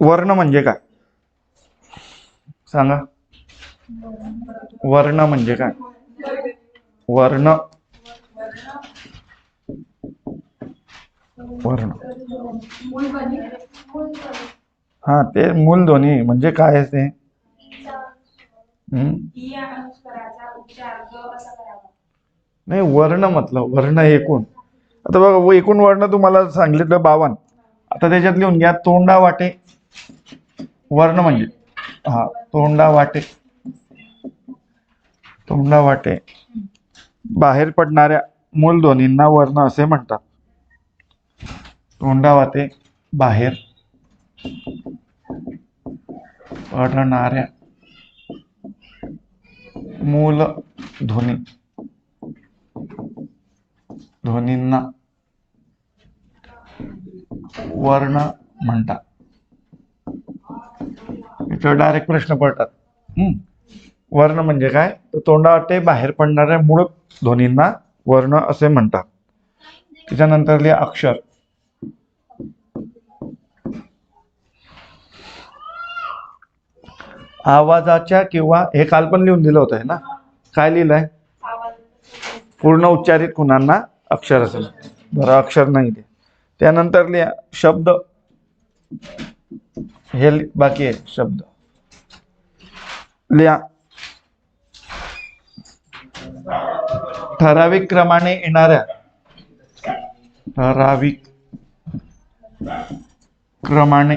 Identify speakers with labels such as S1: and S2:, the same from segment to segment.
S1: वर्ण म्हणजे काय? सांगा. वर्ण म्हणजे काय? वर्ण. वर्ण. हा ते मूलध्वनी म्हणजे काय आहे ते? हम्म? नाही वर्ण म्हटलं वर्ण एकूण. आता बघा एकूण वर्ण तुम्हाला सांगितलं बावन. आता त्याच्यात लिहून घ्या तोंडा वाटे. वर्ण म्हणजे हा तोंडा वाटे तोंडा वाटे बाहेर पडणाऱ्या मूल ध्वनींना वर्ण असे म्हणतात. तोंडा वाटे बाहेर पडणाऱ्या मूल ध्वनी. ध्वनींना वर्ण म्हणतात. याच्यावर डायरेक्ट प्रश्न पडतात. हम्म. वर्ण म्हणजे काय? तर तोंडावाटे बाहेर पडणाऱ्या मूळ ध्वनींना वर्ण असे म्हणतात. त्याच्यानंतर लिहा अक्षर. आवाजाच्या किंवा हे काल पण लिहून दिलं होतं ना? काय लिहिलंय? पूर्ण उच्चारित खुणांना अक्षर असेल बरं अक्षर नाही ते. त्यानंतर लिहा शब्द. हे बाकी आहे शब्द. लिहा. ठराविक क्रमाने येणाऱ्या ठराविक क्रमाने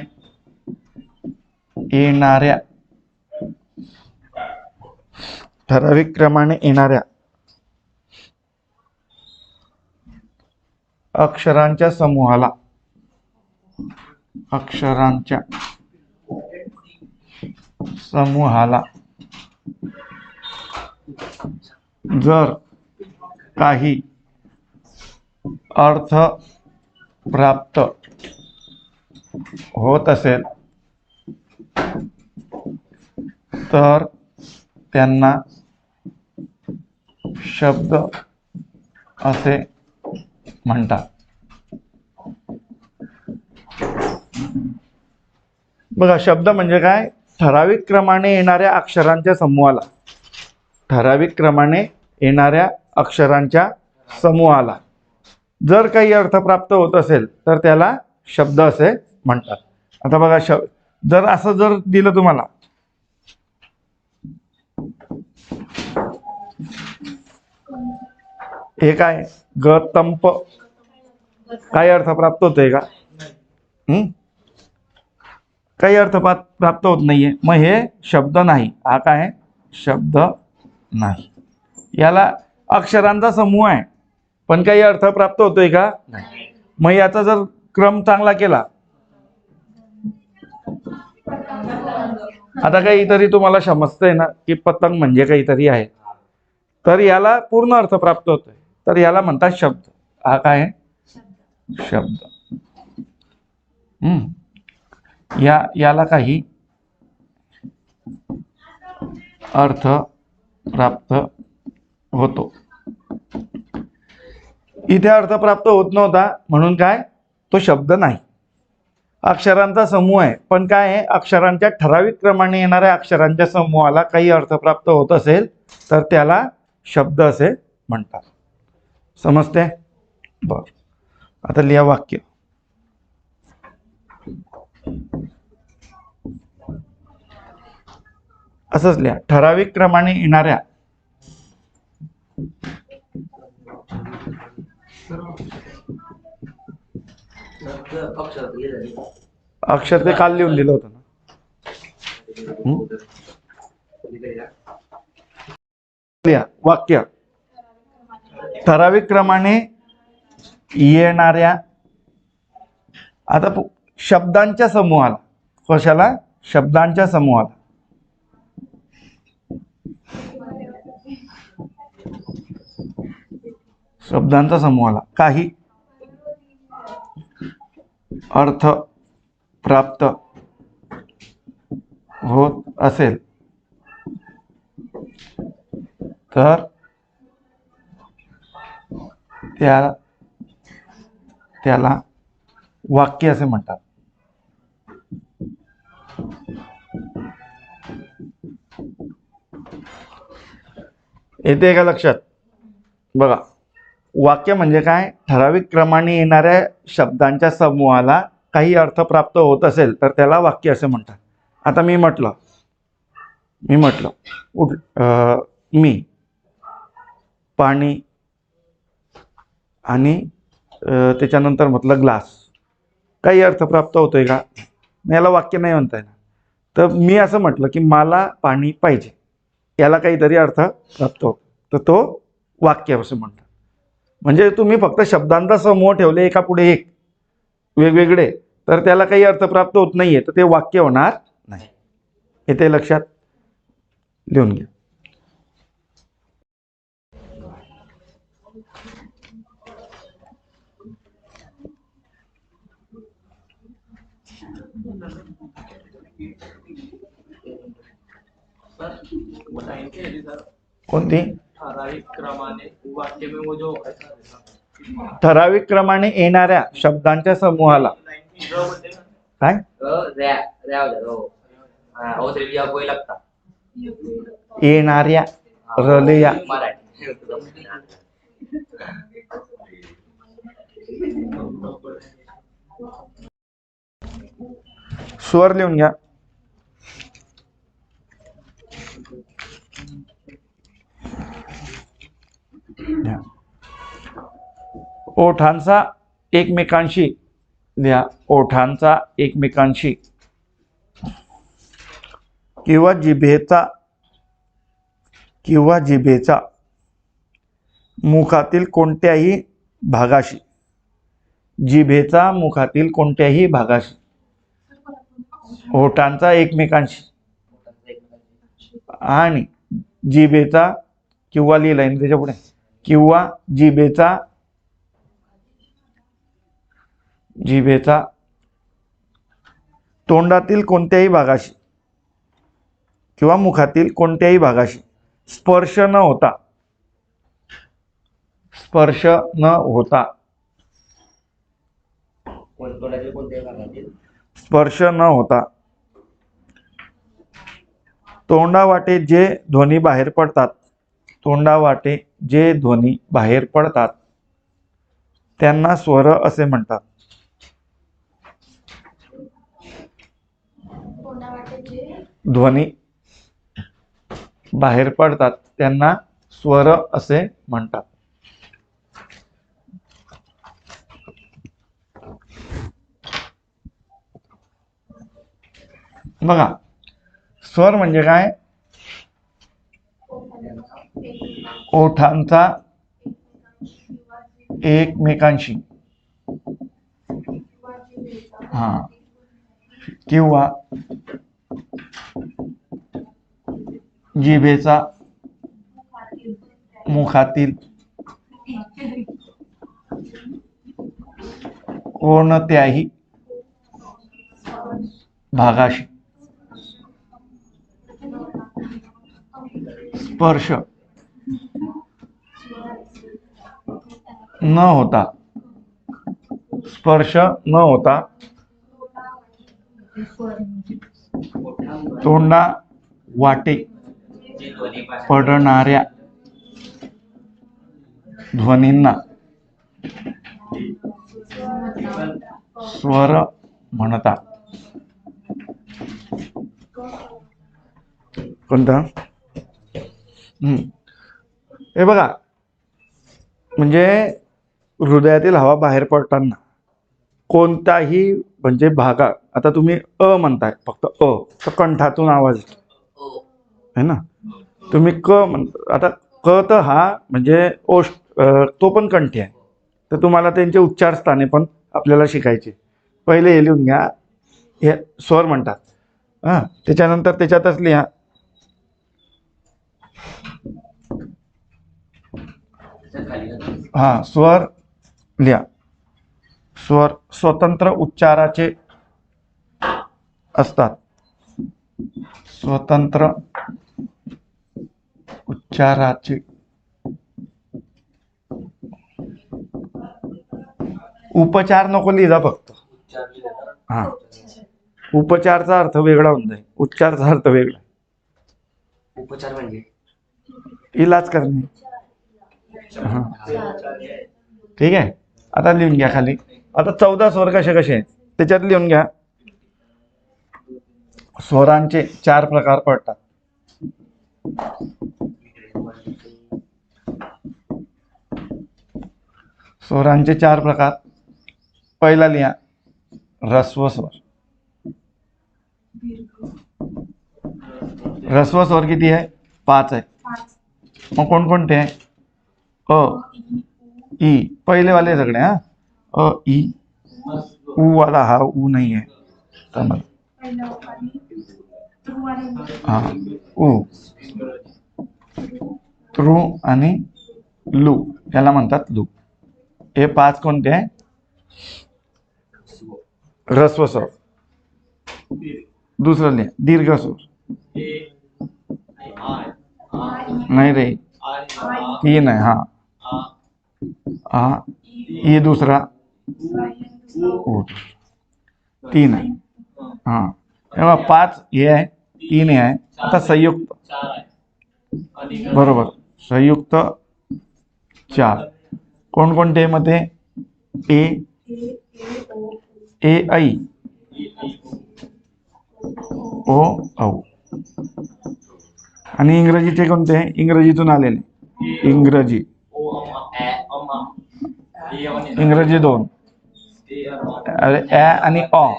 S1: येणाऱ्या ठराविक क्रमाने येणाऱ्या अक्षरांच्या समूहाला अक्षरांच्या समूहाला जर काही अर्थ प्राप्त होत असेल तर त्यांना शब्द असे म्हणतात. बघा शब्द म्हणजे काय? ठराविक क्रमाने येणाऱ्या अक्षरांच्या समूहाला. ठराविक क्रमाने येणाऱ्या अक्षरांच्या समूहाला. जर काही अर्थ प्राप्त होत असेल तर त्याला शब्द असे म्हणतात. आता बघा शब्द जर असं जर दिलं तुम्हाला. हे काय? गतंप काय अर्थ प्राप्त होतोय का? हम्म? काही अर्थ प्राप्त होत नाहीये. मग हे शब्द नाही. हा काय? आहे? शब्द नाही. याला अक्षरांचा समूह आहे. पण काही अर्थ प्राप्त होतोय का? नाही. मग याचा जर क्रम चांगला केला. आता काहीतरी तुम्हाला समजतंय ना की पतंग म्हणजे काहीतरी आहे. तर याला पूर्ण अर्थ प्राप्त होतोय. तर याला म्हणतात शब्द. हा काय? आहे शब्द. हम्म. या याला काही अर्थ प्राप्त होतो. इथे अर्थ प्राप्त होत नव्हता म्हणून काय? तो शब्द नाही. अक्षरांचा समूह आहे. पण काय आहे? अक्षरांच्या ठराविक क्रमाने येणाऱ्या अक्षरांच्या समूहाला काही अर्थ प्राप्त होत असेल तर त्याला शब्द असे म्हणतात. समजते बर. आता लिहा वाक्य. असंच लिहा ठराविक क्रमाने येणाऱ्या अक्षर ते काल लिहून दिलं होतं ना. लिहा वाक्य. ठराविक क्रमाने येणाऱ्या आता शब्दांच्या समूहाला कशाला? शब्दांच्या समूहाला. शब्दांचा समूहाला काही अर्थ प्राप्त होत असेल तर त्या त्याला वाक्य असे म्हणतात. येते का लक्षात? बघा. वाक्य म्हणजे काय? ठराविक क्रमाने येणाऱ्या शब्दांच्या समूहाला काही अर्थ प्राप्त होत असेल तर त्याला वाक्य असे म्हणतात. आता मी म्हटलं मी म्हटलं उठ मी पाणी आणि त्याच्यानंतर म्हटलं ग्लास. काही अर्थ प्राप्त होतोय का? याला वाक्य नाही म्हणता येणार. तर मी असं म्हटलं की मला पाणी पाहिजे. याला काहीतरी अर्थ प्राप्त होतो. तर तो वाक्य असं म्हणतात. म्हणजे तुम्ही फक्त शब्दांचा समूह ठेवले एका पुढे एक वेगवेगळे तर त्याला काही अर्थ प्राप्त होत नाहीये. तर ते वाक्य होणार नाही. हे ते लक्षात लिहून घ्या. कोणती?
S2: ठराविक क्रमाने
S1: येणाऱ्या शब्दांच्या समूहाला.
S2: है,
S1: काय
S2: हो
S1: येणाऱ्या रलया. स्वर लिहून घ्या. घ्या. ओठांचा एकमेकांशी द्या. ओठांचा एकमेकांशी. किंवा जिभेचा किंवा जिभेचा. मुखातील कोणत्याही भागाशी. जिभेचा मुखातील कोणत्याही भागाशी. ओठांचा एकमेकांशी. आणि जिभेचा किंवा लिहिलाय त्याच्या पुढे? किंवा जिभेचा जिभेचा तोंडातील कोणत्याही भागाशी किंवा मुखातील कोणत्याही भागाशी स्पर्श न होता स्पर्श न होता स्पर्श न होता तोंडावाटे जे ध्वनी बाहेर पडतात तोंडावाटे जे ध्वनी बाहेर पडतात त्यांना स्वर असे म्हणतात. ध्वनी बाहेर पडतात त्यांना स्वर असे म्हणतात. बघा स्वर म्हणजे काय? ओठांचा एकमेकांशी. हा. किंवा जिभेचा मुखातील कोणत्याही भागाशी स्पर्श न होता. स्पर्श न होता. तोंडा वाटे पडणाऱ्या ध्वनींना. स्वर म्हणता. कोणता? हम्म. हे बघा. म्हणजे हृदयातील हवा बाहेर पडताना कोणताही म्हणजे भागा आता तुम्ही अ म्हणताय फक्त अ तर कंठातून आवाज येतो. है ना? तुम्ही क म्हण आता क तर हा म्हणजे ओष तो पण कंठी आहे. तर तुम्हाला त्यांचे उच्चार स्थाने पण आपल्याला शिकायचे. पहिले हे लिहून घ्या. हे स्वर म्हणतात. हां त्याच्यानंतर त्याच्यातच लिहा. हां स्वर. लिहा. स्वर स्वतंत्र उच्चाराचे असतात. स्वतंत्र उच्चाराचे उपचार नको फक्त.
S2: लिहिला ना.
S1: हां. उपचारचा अर्थ वेगळा होऊन जाईल. उच्चारचा अर्थ वेगळा.
S2: उपचार म्हणजे?
S1: इलाज करणे. हां. ठीक आहे? आता लिहून घ्या खाली. आता चौदा स्वर कसे कसे आहेत? त्याच्यात लिहून घ्या. स्वरांचे चार प्रकार पडतात. स्वरांचे चार प्रकार. पहिला लिहा. रस्वस्वर रस्व स्वर किती आहे? पाच आहे. मग कोणकोणते आहे? अ
S3: इ,
S1: ई. पहिले वाले सगळे हा? अ ई. उ वाला हा उ नाही आहे. हा. उ. त्रु आणि लू. याला म्हणतात लू. हे पाच कोणते आहे? रस्व स्वर दुसरं लिहा. दीर्घ स्वर नाही रे. तीन आहे हा. हा ये दूसरा.
S3: दुसरा
S1: तीन आहे. हा. तेव्हा पाच हे आहे तीन हे आहे. आता संयुक्त. बरोबर. संयुक्त चार. कोणकोणते मध्ये ए
S3: ए, आई. ओ,
S1: ए ऐ ओ औ. आणि इंग्रजीचे कोणते? इंग्रजीतून आलेले. इंग्रजी. इंग्रजी दोन. अरे ए आणि ऑ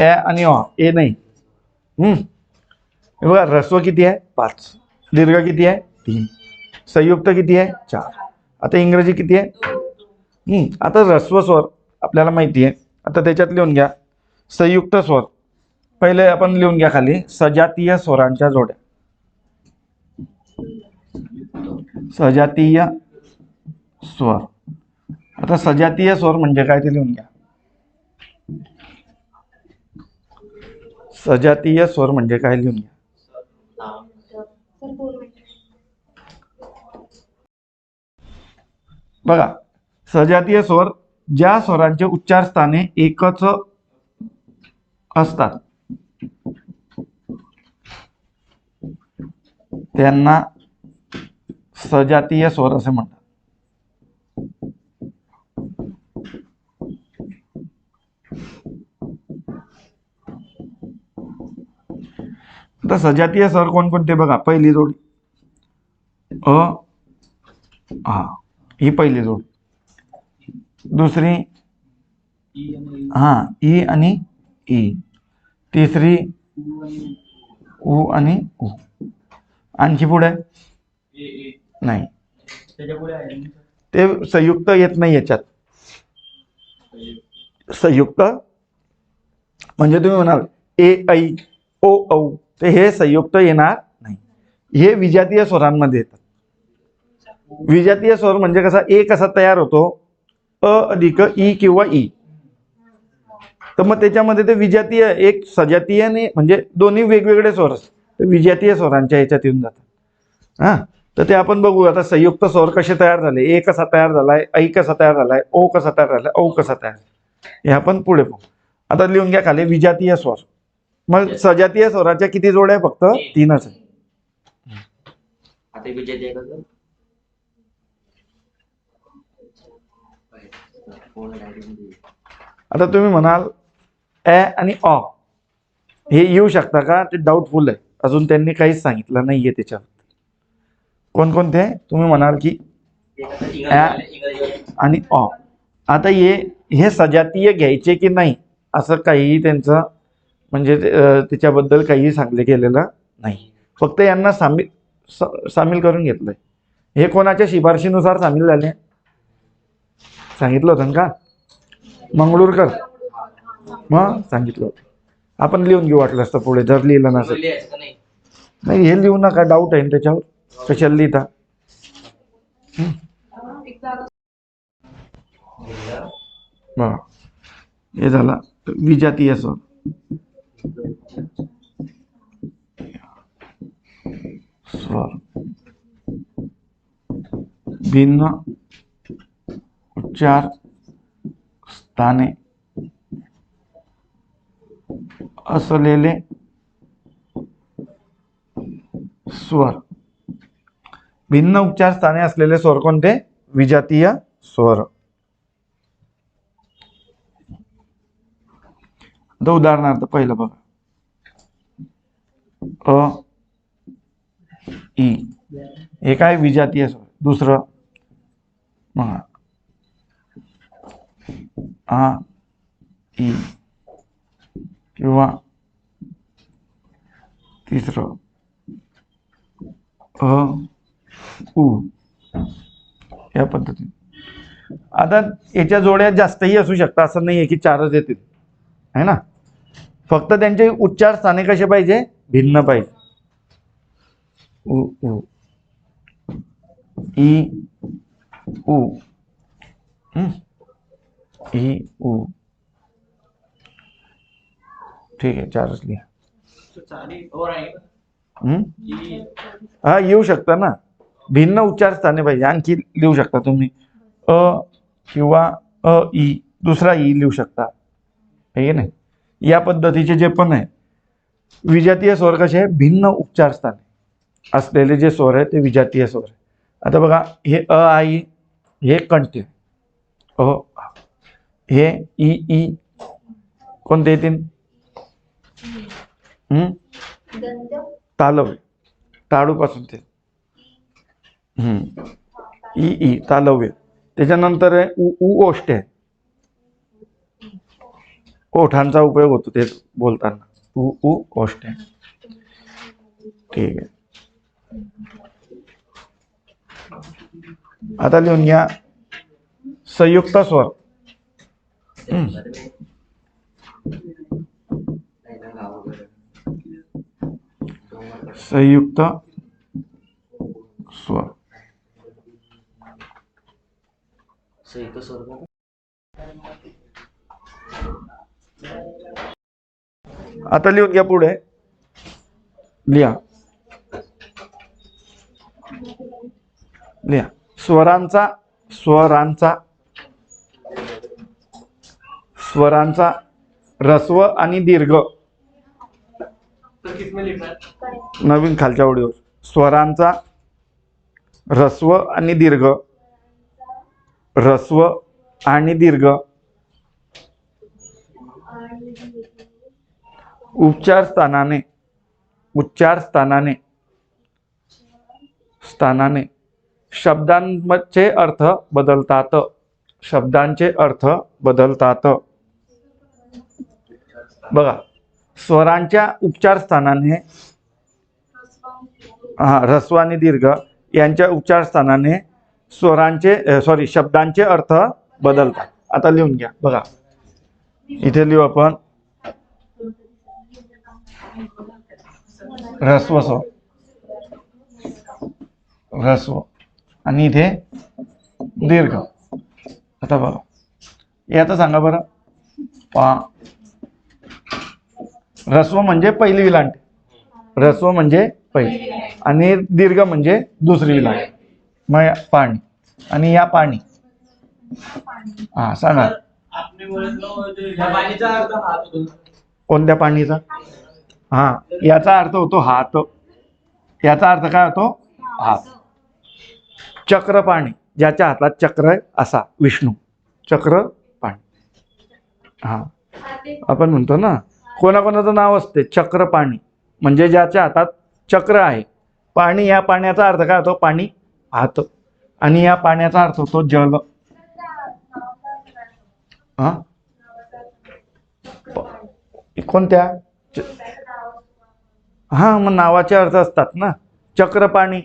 S1: ए आणि ऑ ए नाही. हम्म. बघा ह्रस्व किती आहे? पाच. दीर्घ किती आहे? तीन. संयुक्त किती आहे? चार. आता इंग्रजी किती आहे? हम्म, आता ह्रस्व स्वर आपल्याला माहिती आहे. आता त्याच्यात लिहून घ्या. संयुक्त स्वर. पहिले आपण लिहून घ्या खाली. सजातीय स्वरांच्या जोड्या. सजातीय स्वर. आता सजातीय स्वर म्हणजे काय ते लिहून घ्या. सजातीय स्वर म्हणजे काय लिहून घ्या. बघा सजातीय स्वर ज्या स्वरांचे उच्चार स्थाने एकच असतात. त्यांना सजातीय स्वर असे म्हणतात. आता सजातीय स्वर कोणकोणते बघा पहिली जोडी. अ हा ही पहिली जोडी. दुसरी हा ई आणि ई. तिसरी उ आणि उ. आणखी पुढे? नाही. ते संयुक्त येत नाही याच्यात. संयुक्त म्हणजे तुम्ही म्हणाल ए ऐ ओ औ. तर हे संयुक्त येणार नाही. हे विजातीय स्वरांमध्ये येतात. विजातीय स्वर म्हणजे कसा ए कसा तयार होतो? अ अधिक ई किंवा ई. तर मग त्याच्यामध्ये ते विजातीय एक सजातीय आणि म्हणजे दोन्ही वेगवेगळे स्वर असतात. ते विजातीय स्वरांच्या ह्याच्यात येऊन जातात. हां? तर ते आपण बघू आता संयुक्त स्वर कसे तयार झाले? ए कसा तयार झालाय? ऐ कसा तयार झालाय? ओ कसा तयार झालाय? औ कसा तयार झालाय? हे आपण पुढे पाहू. आता लिहून घ्या खाली विजातीय स्वर. मग सजातीय स्वराच्या किती जोड्या आहे फक्त? तीनच आहे
S2: आता
S1: तुम्ही म्हणाल ए आणि अ. हे येऊ शकता का? ते डाऊटफुल आहे. अजून त्यांनी काहीच सांगितलं नाहीये त्याच्यावर कोणकोणते? तुम्ही म्हणाल की आणि अ. आता हे हे सजातीय घ्यायचे की नाही? असं काहीही त्यांचं म्हणजे ते, अं, त्याच्याबद्दल काहीही सांगले गेलेलं नाही. फक्त यांना सामील स- सामील करून घेतलंय. हे कोणाच्या शिफारशीनुसार सामील झाले? सांगितलं होतं का? मंगळूरकर. मग सांगितलं होतं. आपण लिहून घेऊ वाटलं असतं पुढे जर लिहिलं नसेल.
S2: नाही.
S1: हे लिहू नका डाऊट आहे त्याच्यावर. कशाला लिहिता? हे? झालं. विजातीय स्वर स्वर भिन्न उच्चार स्थाने असलेले स्वर. भिन्न उच्चार स्थाने असलेले स्वर कोणते? विजातीय स्वर. आता उदाहरणार्थ पहिलं बघा. अ ई. हे काय? विजातीय स्वर. दुसरं बघा किंवा तिसरं अ उ या पद्धतीने आता याच्या जोड्या जास्तही असू शकतात असं नाही आहे की चारच येतील. आहे ना? फक्त त्यांचे उच्चार स्थाने कसे पाहिजे? भिन्न पाहिजे. उ उ. ई उ? ई उ। ठीक आहे चारच लिहा. हं? येऊ शकता ना. भिन्न उच्चार स्थाने पाहिजे. आणखी लिहू शकता तुम्ही. अ किंवा अ ई. दुसरा ई लिहू शकता. हे की नाही? या पद्धतीचे जे पण आहे विजातीय स्वर कसे आहे? भिन्न उच्चार स्थाने. असलेले जे स्वर आहे ते विजातीय स्वर आहे आता बघा हे अ आई हे कंटिन्यू ओ हो. हे ई ई. कोणते येतील हं? तालव्य टाळूपासून ते. ई ई. तालव्य. त्याच्यानंतर आहे उ उ ओष्ट आहे. ओठांचा उपयोग होतो ते बोलताना. उ उ ओष्ट आहे. ठीक आहे. आता लिहून घ्या. संयुक्त स्वर. संयुक्त स्वर.
S2: संयुक्त स्वर
S1: आता लिहून घ्या पुढे. लिहा. लिहा. स्वरांचा स्वरांचा स्वरांचा रस्व आणि दीर्घ. नवीन खालच्या ओळीवर स्वरांचा रस्व आणि दीर्घ. रस्व आणि दीर्घ. उपचार स्थानाने उच्चार स्थानाने स्थानाने. शब्दांचे अर्थ बदलतात. शब्दांचे अर्थ बदलतात. बघा स्वरांच्या उपचारस्थानाने हा ह्रस्व आणि दीर्घ यांच्या उपचारस्थानाने स्वरांचे सॉरी शब्दांचे अर्थ बदलतात. आता लिहून घ्या. बघा. इथे लिहू आपण. ह्रस्व स्व ह्रस्व. आणि इथे दीर्घ. आता बघा. हे आता सांगा बरं. पा. ह्रस्व म्हणजे पहिली विलांटी. ह्रस्व म्हणजे पहिली. आणि दीर्घ म्हणजे दुसरी विलांटी. मग पाणी. आणि या पाणी. हा सांगा. कोणत्या पाणीचा? हा याचा अर्थ होतो हात. याचा अर्थ काय होतो? हात. चक्र पाणी ज्याच्या हातात चक्र आहे असा. विष्णू. चक्र पाणी. हा. आपण म्हणतो ना कोणाकोणाचं नाव असते? चक्र पाणी म्हणजे ज्याच्या हातात चक्र आहे. पाणी या पाण्याचा अर्थ काय होतो? पाणी हात आणि या पाण्याचा अर्थ होतो जल. हा? कोणत्या? च- हा मग नावाचे अर्थ असतात ना. चक्र पाणी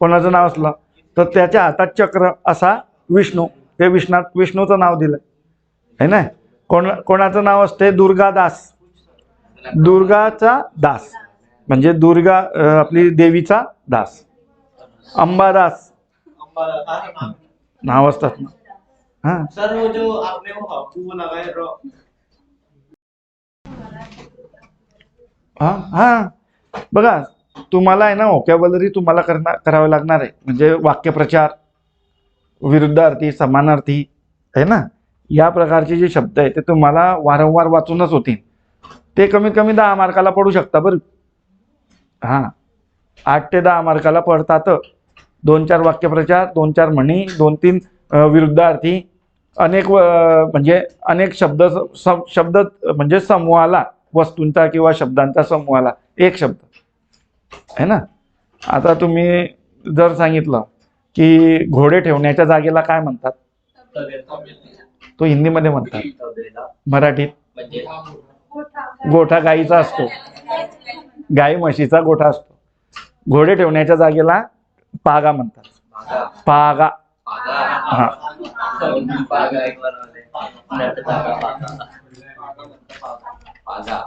S1: कोणाचं नाव असलं? तर त्याच्या हातात चक्र असा विष्णू. ते विष्णात विष्णूचं नाव दिलं आहे ना? कोण कोणाचं नाव असते दुर्गादास दुर्गाचा दास. म्हणजे दुर्गा आपली देवीचा दास. अंबादास. नाव असतात ना. हां.
S2: सर वो जो आपने वो हापू लगाए रॉ
S1: हा हा. बघा तुम्हाला आहे ना ओकॅबलरी तुम्हाला करणार करावं लागणार आहे. म्हणजे वाक्यप्रचार विरुद्धार्थी समानार्थी आहे ना? या प्रकारचे जे शब्द आहे ते तुम्हाला वारंवार वाचूनच होतील. ते कमीत कमी दहा मार्काला पडू शकता बरं. हां. आठ ते दहा मार्काला पडतात. दोन चार वाक्यप्रचार दोन चार म्हणी दोन तीन विरुद्धार्थी अनेक म्हणजे अनेक शब्द शब्द म्हणजे समूहाला वस्तूंचा किंवा शब्दांचा समूहाला एक शब्द. आहे ना? आता तुम्ही जर सांगितलं की घोडे ठेवण्याच्या जागेला काय म्हणतात? तो हिंदीमध्ये म्हणतात. मराठीत. गोठा गाईचा असतो. गाई म्हशीचा गोठा असतो. घोडे ठेवण्याच्या जागेला पागा म्हणतात. पागा. हा.
S2: पागा एक बनवले नट धागा पागा पागा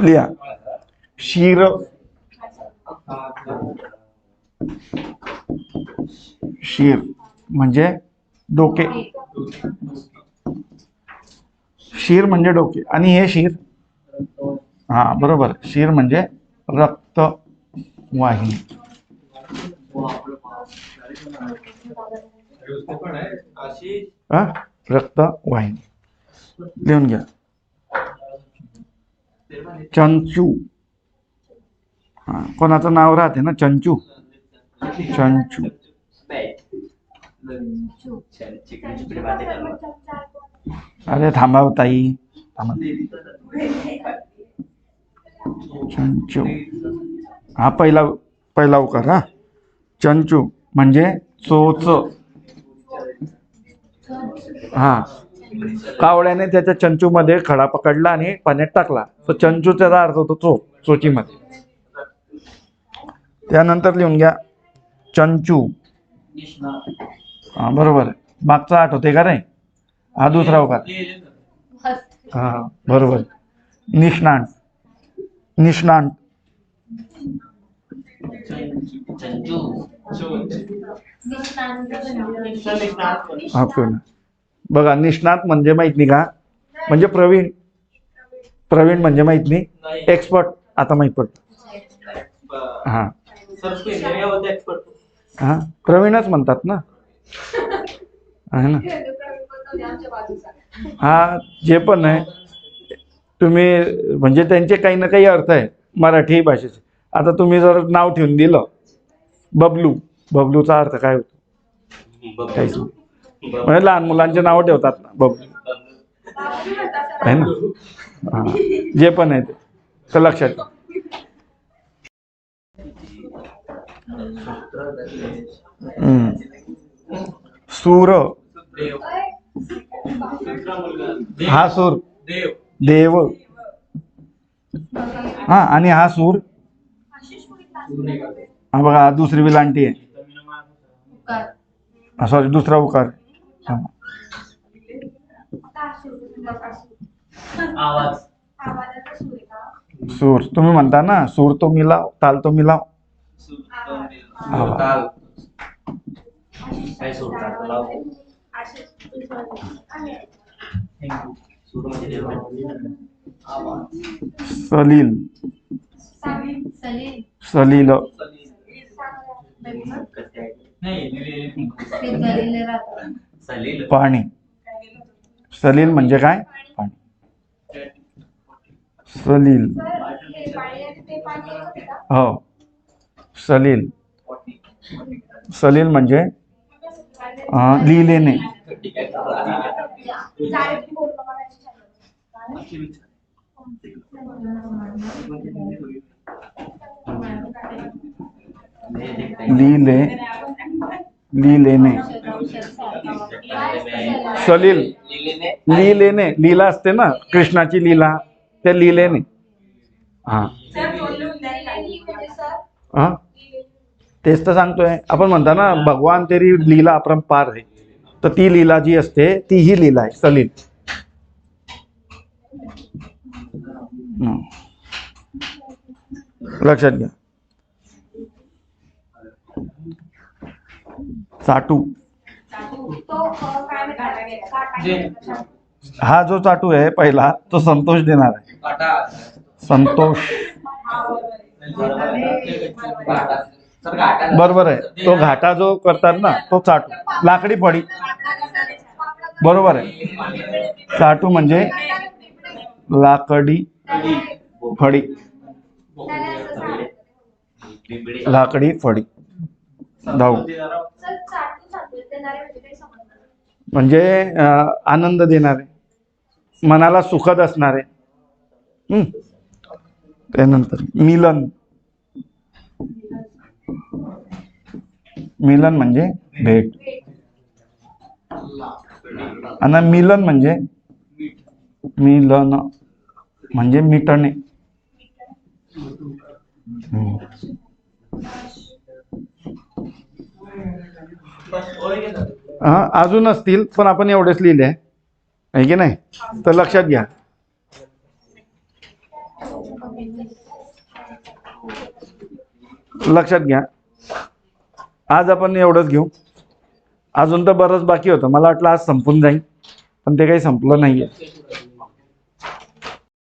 S1: लिहा शिर शीर म्हणजे डोके शीर म्हणजे डोके आणि हे शीर हा बरोबर शीर म्हणजे रक्त वाहिनी हा रक्त वाहिनी लिहून घ्या चंचू हा कोणाचं नाव राहते ना चंचू चंचू अरे थांबा ताई थांबा चंचू हा पहिला पहिला उकार हा. चंचू म्हणजे चोच. हा. कावळ्याने त्याच्या चंचूमध्ये खडा पकडला आणि पाण्यात टाकला. तो चंचू त्याचा अर्थ होतो चो चोचीमध्ये. त्यानंतर लिहून घ्या चंचू. हा बरोबर मागचा आठवते का रे हा दुसरा उकार. हा बरोबर. निष्णांत. निष्णांत. बघा निष्णात म्हणजे माहीत नाही का? म्हणजे प्रवीण. प्रवीण म्हणजे माहीत नाही. एक्सपर्ट आता माहीत पडत. हा. हा. प्रवीणच म्हणतात ना? आहे ना? हा जे पण आहे. तुम्ही म्हणजे त्यांचे काही ना काही अर्थ आहे. मराठी भाषेचे. आता तुम्ही जर नाव ठेवून दिलं बबलू बबलूचा अर्थ काय होतो? काहीच नाही. म्हणजे लहान मुलांचे नावं ठेवतात ना बबलू. आहे ना? हा. जे पण आहे ते. तर लक्षात ठेवा. सूर. हा सूर.
S2: देव
S1: देव. हा आणि हा सूर हा बघा दुसरी दुसरी विलांटी आहे. सॉरी दुसरा उकार
S3: सूर
S1: तुम्ही म्हणता ना सूर तो मिलाव ताल तो मिलाव सलील.
S3: सलील।
S1: सलील।
S2: सलील
S1: पाणी सलील म्हणजे काय पाणी सलील।
S3: हे पाणी आणि ते पाणी। एकच आहे का
S1: हो। सलील। सलील म्हणजे अं, लिहिलेने। लिहिले लिहिलेने सलील. लिहिलेने लीला असते ना कृष्णाची लीला त्या लिहिलेने हा. हा? तेच तर सांगतोय. आपण म्हणता ना भगवान तेरी लीला अपरंपार आहे तर ती लीला जी असते ती ही लीला आहे सलील. हम्म. लक्षात घ्या. चाटू. हा जो चाटू आहे पहिला तो संतोष देणार आहे. संतोष. बरोबर आहे. तो घाटा जो करतात ना तो चाटू. लाकडी फळी. बरोबर आहे. चाटू म्हणजे लाकडी फळी. लाकडी फळी धाव
S3: म्हणजे.
S1: म्हणजे आनंद देणारे. मनाला सुखद असणारे? त्यानंतर मिलन. मिलन म्हणजे भेट. आणि मिलन म्हणजे मिलन. म्हणजे मिटणे. हा अजून असतील पण आपण एवढेच लिहिले. आहे की नाही? तर लक्षात घ्या. लक्षात घ्या. आज आपण एवढंच घेऊ. अजून तर बरंच बाकी होतं. मला वाटलं आज संपून जाईल पण ते काही संपलं नाहीये.